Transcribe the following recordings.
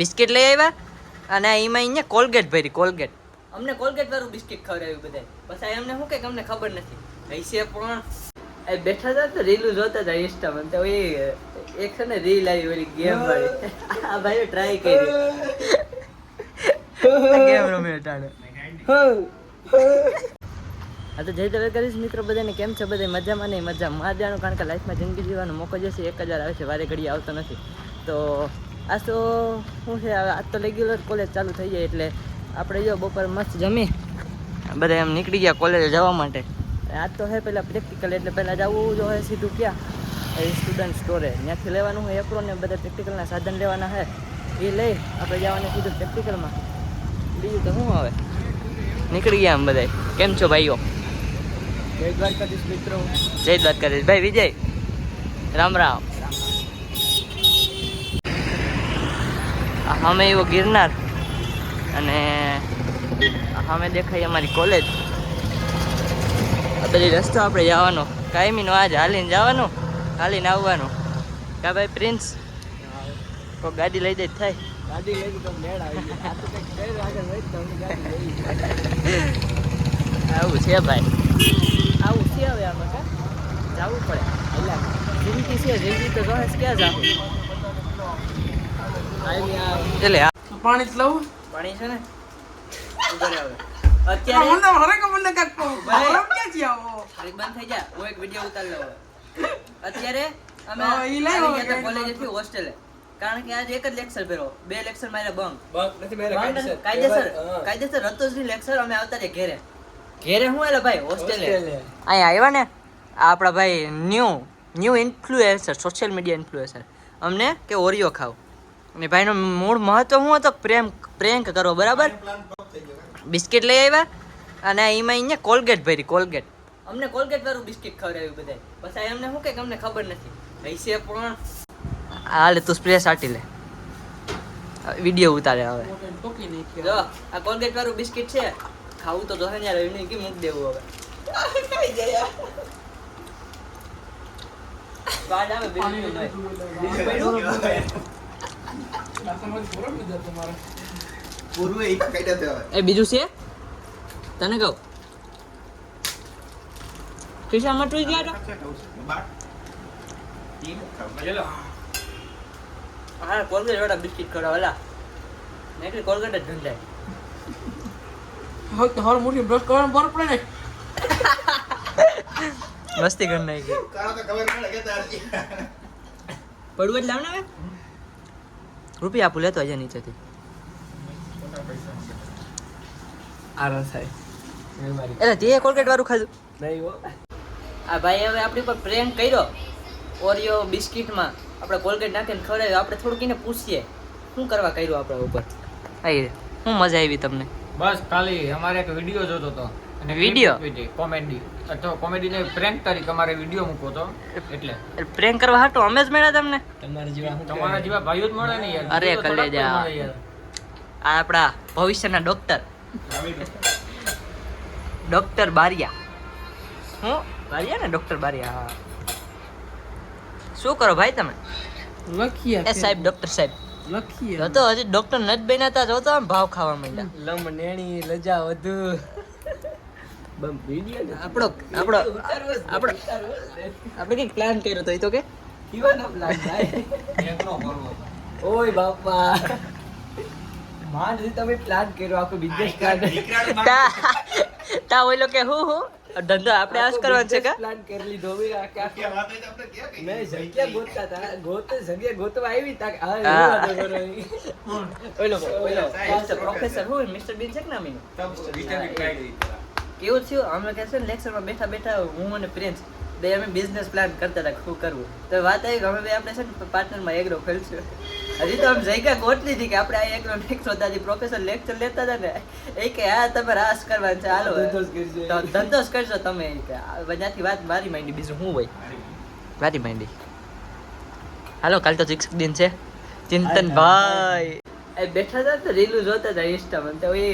Biscuit લઈ આવ્યા અને એમાં અહીંયા કોલગેટ ભરી કોલગેટ. અમને કોલગેટ વાળું બિસ્કિટ ખવડાવ્યું બધા પછી અમને શું કે અમને ખબર નથી. હૈસે પણ એ બેઠા હતા તો રીલું જોતા હતા ઇન્સ્ટામાં. તો એ એક છે ને રીલ આવી ઓલી ગેમ વાળી. આ ભાઈ ટ્રાય કરી. ગેમ રમે અટાણે. હા તો જય દવે કરીશ મિત્રો બધાને કેમ છે? બધા મજામાં નહીં મજા મજાનું કારણ કે લાઈફમાં જિંદગી જીવવાનો મોકો જશે એક હજાર આવે છે વારે ઘડી આવતો નથી. તો આજ તો શું છે આ આજ તો રેગ્યુલર કોલેજ ચાલુ થઈ જાય એટલે આપણે જો બપોર મસ્ત જમી બધા એમ નીકળી ગયા કોલેજે જવા માટે. આજ તો હે પહેલાં પ્રેક્ટિકલ એટલે પહેલાં જવું જો હે સીધું ક્યાં? એ સ્ટુડન્ટ સ્ટોરે ત્યાંથી લેવાનું હોય એકરો ને બધા પ્રેક્ટિકલના સાધન લેવાના હે. એ લઈ આપણે જવાનું સીધું પ્રેક્ટિકલમાં બીજું તો શું આવે? નીકળી ગયા આમ બધા કેમ છો ભાઈઓ? જય દ્વારકાધીશ મિત્રો. જય દ્વારકાધીશ. ભાઈ વિજય. રામ રામ. અમે એવો ગિરનાર. અને અમે દેખાય અમારી કોલેજ આ બધી રસ્તો આપણે જવાનો. કાયમીનો આજ હાલીને જવાનું હાલીને આવવાનું. કા ભાઈ પ્રિન્સ તો ગાડી લઈ દે થાય. ગાડી લઈ તો મેળ આવી છે ભાઈ. આવું છે હવે આમાં કા? જવું પડે. એટલે જિંદગી છે જિંદગી તો જોહેસ ક્યાં જાવ? એટલે પાણી જ લઉં? પાણી છે ને? અત્યારે મને હરે. આવો? બંધ થઈ જા. હું એક વીડિયો ઉતારી લઉં અત્યારે અમે હા, ઈ લઈ ગયા તા ગાડી. હોસ્ટેલે કારણ કે આજે એક જ લેક્ચર ભેરો બે લેક્ચર મારે બંક નથી મેરે કાયદેસર. કાયદેસર. કાયદેસર રતોજની લેક્ચર અમે આવતા રહ્યા ઘેરે. ઘેરે હું એટલે ભાઈ? હોસ્ટેલે હોસ્ટેલે. અહીંયા આવ્યા ને? આપણા ભાઈ new new influencer social media influencer અમને કે ઓરિયો ખાવ અને ભાઈનો મૂળ મહત્વ શું હતો? પ્રેમ પ્રેન્ક કરો બરાબર? બિસ્કિટ લઈ આવ્યા અને એમાં અહીંયા કોલગેટ ભરી કોલગેટ. અમને કોલગેટ વાળું બિસ્કિટ ખવડાવ્યું બધાય પછી અમને શું કે અમને ખબર નથી. પૈસે પણ હાલે તું સ્પ્રે સાટી લે. વીડિયો ઉતારે હવે. જો આ કોલગેટ વાળું બિસ્કિટ છે ખાવું તો જોહે ને યાર એને કે મૂક દેવું હવે? સ્વાદ આવે બિલકુલ એ બીજું છે? તને કહું. ખિસ્સામાં ટૂઈ ગયા હતા? હા કોલગેટ વાળા બિસ્કિટ ખવડાવ અલા. નકરી કોલગેટ જ ધંધાય હવે તો હર બ્રશ કરવાનું બહાર પડે ને. મસ્તી કરી નાખી. પડવું જ લાવ આવને હવે? રૂપિયા આપું લેતો હજાર નીચેથી. આરસ સાહેબ એટલે તે કોલગેટ વાળું ખાધું. નહીં હો. આ ભાઈ હવે આપણી પર પ્રેમ કર્યો. ઓરિયો બિસ્કિટમાં. આપણે કોલગેટ નાખીને ખવડાવ્યું. આપણે થોડુંક એને પૂછીએ. શું કરવા કર્યું આપણા ઉપર? આવી શું મજા આવી તમને. બસ ખાલી અમારે એક વીડિયો જોતો હતો. અને વીડિયો? કોમેડી અથવા કોમેડી ને પ્રેન્ક તરીકે અમારે વીડિયો મૂકો તો. એટલે. પ્રેન્ક કરવા હાટો અમે જ મળ્યા તમને? તમારા જેવા તમારા જેવા ભાઈઓ જ મળે ને યાર. અરે કલેજા. આ આપણા ભવિષ્યના ડોક્ટર ડોક્ટર બારિયા. હું? બારિયા ને ડોક્ટર બારિયા હા. શું કરો ભાઈ તમે? લખીએ એ સાહેબ ડોક્ટર સાહેબ. લખીએ. તો હજી ડોક્ટર નથી બન્યા તા જો તો આમ ભાવ ખાવા માંડ્યા. લમ નેણી લજા વધુ. આપણો આપણો આપણો આપણે કંઈક પ્લાન કર્યો તો એ તો કે? કેવાનો પ્લાન થાય ઓય બાપા. માંડ તમે પ્લાન કર્યો આખો બિઝનેસ પ્લાન તા તા ઓઈલો કે હું હું? ધંધો આપણે આજ કરવાનો છે કા? પ્લાન કરી લીધો આ કે વાત આપણે? મેં જગ્યા ગોતતા તા. ગોત જગ્યા ગોતવા આવી તા હા પ્રોફેસર હું મિસ્ટર બીન છે કે. કેવું થયું? અમે કહે છે લેક્ચરમાં બેઠા બેઠા હું અને પ્રિન્સ બે અમે બિઝનેસ પ્લાન કરતા હતા શું કરવું? તો વાત આવી કે અમે બે આપણે છે ને પાર્ટનરમાં એગ્રો ખોલશું હજી તો આમ જગ્યા ગોતલી હતી કે આપણે આ એગ્રો નેક્સ્ટ હતા પ્રોફેસર લેક્ચર લેતા હતા ને એ કે હા તમે રાસ કરવાનું છે. હાલો. ધંધો જ જ કરજો તમે. બધાથી વાત મારી માંડી બીજું શું હોય? મારી માંડી. હાલો કાલ તો શિક્ષક દિન છે. ચિંતન ભાઈ એ બેઠા હતા તો રીલું જોતા હતા ઇન્સ્ટામાં તો એ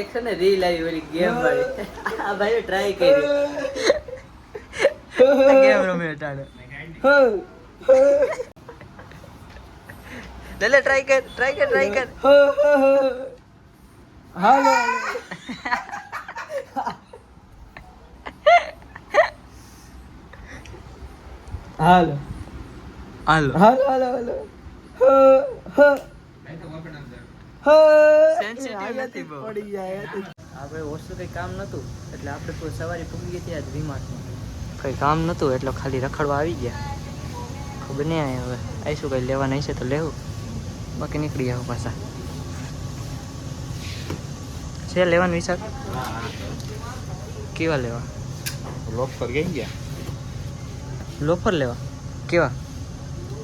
એક છે ને રીલ આવી ઓલી ગેમ વાળી. આ ભાઈ ટ્રાય કરી. ગેમ રમે અટાણે. લે લે ટ્રાય કર ટ્રાય કર ટ્રાય કર. હાલો. હાલો. હાલો. હાલો હાલો હાલો. હ. નથી બહુ. પડી જાય આપણે વસ્તુ કંઈ કામ નહોતું. એટલે આપણે કોઈ સવારે પૂગી ગયા ત્યાં વીમાર્ટમાં કઈ કામ નતું એટલે ખાલી રખડવા આવી ગયા. ખબર નહીં આવે હવે. આવીશું કઈ લેવા નહીં છે તો લેવું. બાકી નીકળી જાવ પાછા. છે લેવાનું વિશાખ કેવા લેવા? લોફર ગઈ ગયા? લોફર લેવા. કેવા?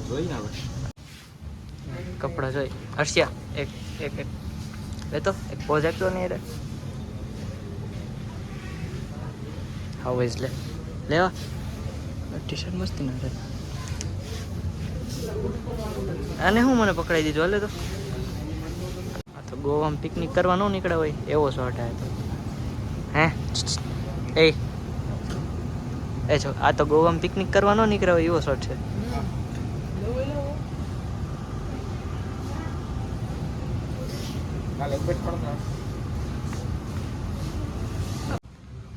જોઈ ને હવે. કપડાં જોઈ. હર્ષ્યા એક એક એક. લેતો એક પોઝ આપતો નહીં રે હાવ ઇઝ લે? લેવા ટી શર્ટ મસ્તી ના રે આને હું મને પકડાઈ દીધું? હાલે તો. આ તો ગોવામાં પિકનિક કરવા ન નીકળ્યા હોય. એવો શોર્ટ આવ્યો તો. હે? એ. એ છો આ તો ગોવામાં પિકનિક કરવા ન નીકળ્યા હોય એવો શોર્ટ છે કાલે એક બેટ પડતા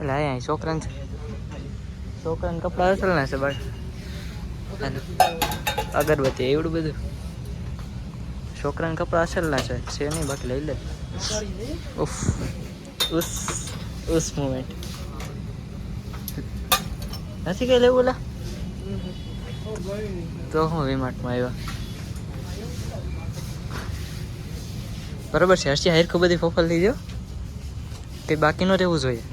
એટલે અહીંયા છોકરાને છોકરાને કપડાં અસલના છે, બાળ. અગરબત્તી, એવડું બધું. છોકરાને કપડાં અસલના છે છે નહીં, બાકી લઈ લે. ઉફ, ઉસ ઉસ મુમેન્ટ નથી કઈ લેવું લા? તો હું વીમાર્ટમાં આવ્યા. બરાબર છે હર્ષિયા હેરખું બધી ફોફલ લઈ જાઓ. કંઈ બાકી ન રહેવું જોઈએ.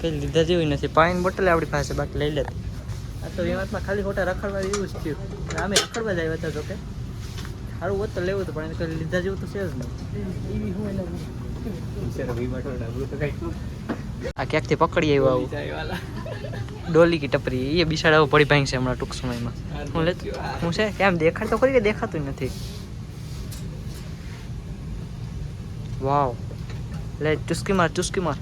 કઈ લીધા જેવું નથી. પાણીની બોટલ આપણી પાસે બાકી લઈ લેતા. આ તો વિવાદમાં ખાલી ખોટા રખડવા એવું જ થયું. અમે રખડવા જ આવ્યા હતા જોકે. સારું હોત તો લેવું હતું પણ એને કંઈ લીધા જેવું તો છે જ નહીં. આ ક્યાંકથી પકડી આવ્યો આવું? ડોલી કી ટપરી એ બિસાડાઓ પડી ભાંગ છે હમણાં ટૂંક સમયમાં. હું લે હું. છે? કેમ દેખાડ તો ખરી કે દેખાતું નથી? વાવ. લે ચુસ્કી માર ચુસ્કી માર.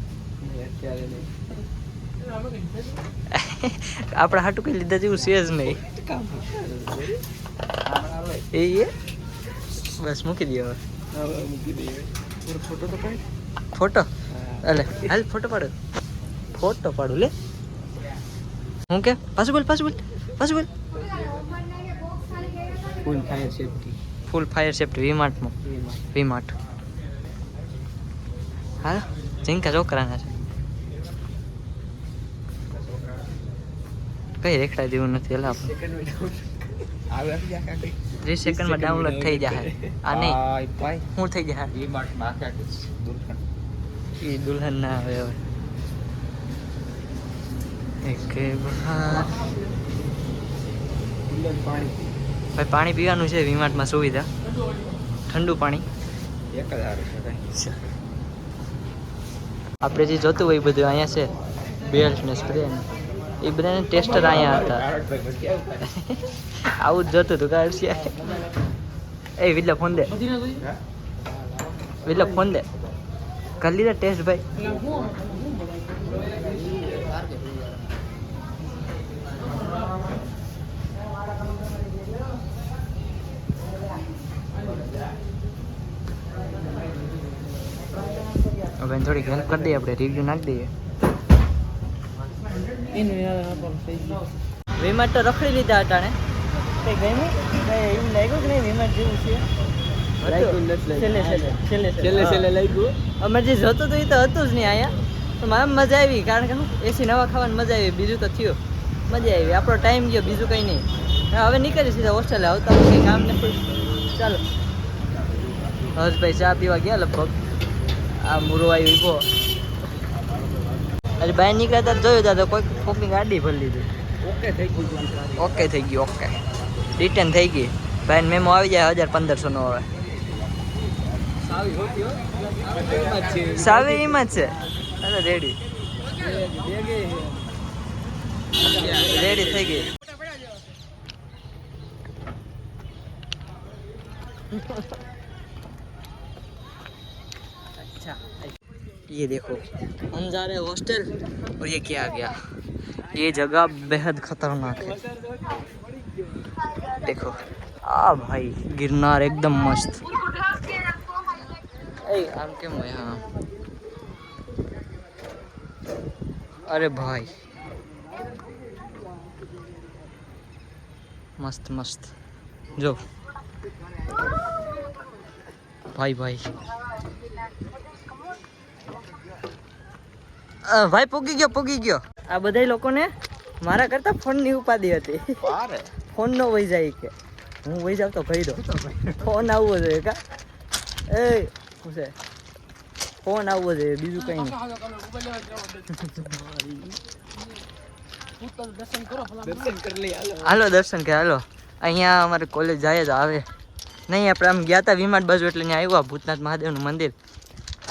આપણા હાટું કઈ લીધા જેવું છે જ નહીં. એ એ? બસ મૂકી દઈએ. હવે ફોટો અલે હાલ ફોટો પાડો. ફોટો પાડું લે. હું કે પાછું બોલ પાછું બોલ પાછું બોલ full fire safety full fire safety વીમાર્ટમાં V Mart હા જિંકા છોકરાના છે. કઈ રેખડા જેવું નથી એલા આપણે. ત્રીસ સેકન્ડમાં ડાઉનલોડ થઈ જાય આ નહીં. શું થઈ જાય એ દુલ્હન ના આવે હવે. એક ભાઈ પાણી પીવાનું છે વીમાર્ટમાં સુવિધા. ઠંડુ પાણી. એક જ છે આપણે જે જોતું હોય એ બધું અહીંયા છે. બેલ્ટ ને સ્પ્રે ને. એ બધાને ટેસ્ટર અહીંયા હતા. આવું જ જોતું હતું કાઢશે એ વિલ્લા ફોન દે. વિલ્લા ફોન દે. કરી લીધા ટેસ્ટ ભાઈ. હવે થોડીક હેલ્પ કરી દઈએ આપણે રિવ્યુ નાખી દઈએ. વીમાર્ટ તો રખડી લીધા હતા ને? કઈ ગમ્યું કઈ એવું લાગ્યું કે નહીં વીમાર્ટ જેવું છે. અમે જે જોતું હતું એ તો હતું જ નહીં અહીંયા. તો મને મજા આવી કારણ કે એસી નવા ખાવાની મજા આવી બીજું તો થયું. મજા આવી. આપણો ટાઈમ ગયો બીજું કંઈ નહીં. હવે નીકળી સીધા હોસ્ટેલે આવતા કંઈ કામ નથી. ચાલો. હર્ષભાઈ ચા પીવા ગયા લગભગ. આ મુરવાઈ ઊભો. એટલે બહાર નીકળ્યા હતા જોયું તો કોઈક કોઈકની ગાડી ભરી લીધી. ઓકે થઈ ગયું ઓકે થઈ ગયું ઓકે. રિટર્ન થઈ ગઈ. ભાઈ મેમો આવી જાય હજાર પંદરસો નો હવે સાવી એમાં જ છે. અરે રેડી. રેડી થઈ ગઈ. Ha ha ha. ये देखो, हम जा रहे हैं हॉस्टल और ये क्या आ गया? ये जगह बेहद खतरनाक है। देखो, आ भाई, गिरनार एकदम मस्त। के यहाँ अरे भाई। मस्त मस्त। जो। भाई भाई। ભાઈ પૂગી ગયો પૂગી ગયો. આ બધા લોકોને મારા કરતા ફોનની ઉપાધિ હતી. ફોન નો વહી જાય કે. હું વહી જાવ તો કહી દો ફોન આવવો જોઈએ કા? એ શું છે? ફોન આવવો જોઈએ બીજું કઈ નહીં. હાલો. દર્શન કે હાલો. અહીંયા અમારે કોલેજ જાય તો આવે. નહીં આપણે આમ ગયા હતા વિમાન બાજુ એટલે ત્યાં આવ્યા ભૂતનાથ મહાદેવનું મંદિર.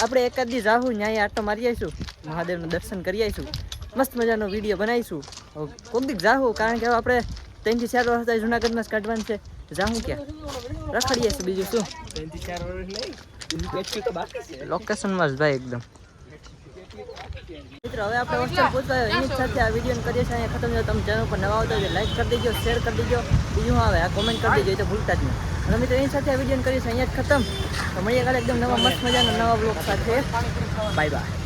આપણે એકાદ દી જાહું ત્યાં આટો મારી આવીશું મહાદેવનું દર્શન કરી આવીશું મસ્ત મજાનો વીડિયો બનાવીશું કોક દીક જાહું, કારણ કે આપણે ત્રણથી ચાર વર્ષ થાય જુનાગઢમાં જ કાઢવાનું છે. જાહું ક્યાં? રખડીએ છીએ બીજું શું? છે લોકેશનમાં જ ભાઈ એકદમ. મિત્રો, હવે આપણે હોસ્ટેલ પૂછતા એની સાથે આ વીડિયો કરીએ છીએ. અહીંયા ખતમ થયો. તમે ચેનલ પર નવા આવતા હોય લાઈક કરી દેજો શેર કરી દેજો. બીજું આવે? આ કોમેન્ટ કરી દેજો. એ તો ભૂલતા જ નહીં. મિત્રો, એની સાથે આ વીડિયો કરીએ છીએ. અહીંયા જ ખતમ. તો મળીએ કાલે એકદમ નવા મસ્ત મજાના નવા બ્લોગ સાથે. Bye bye